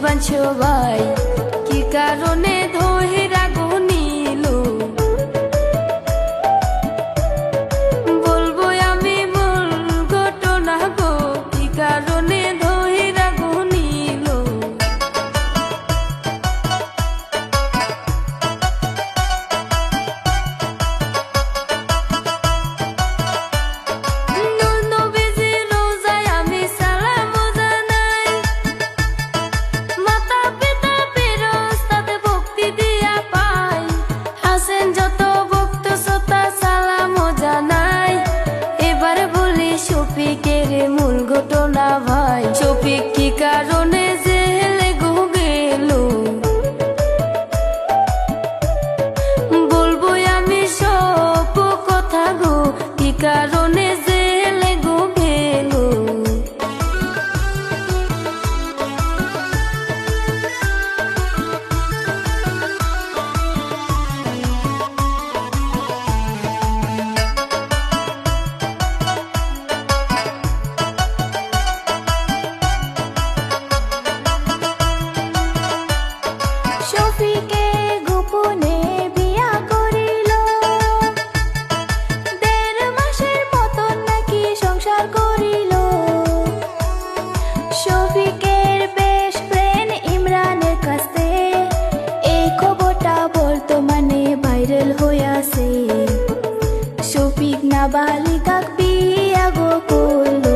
কাঁদছো ভাই কি কারণে পিয়া গোকুল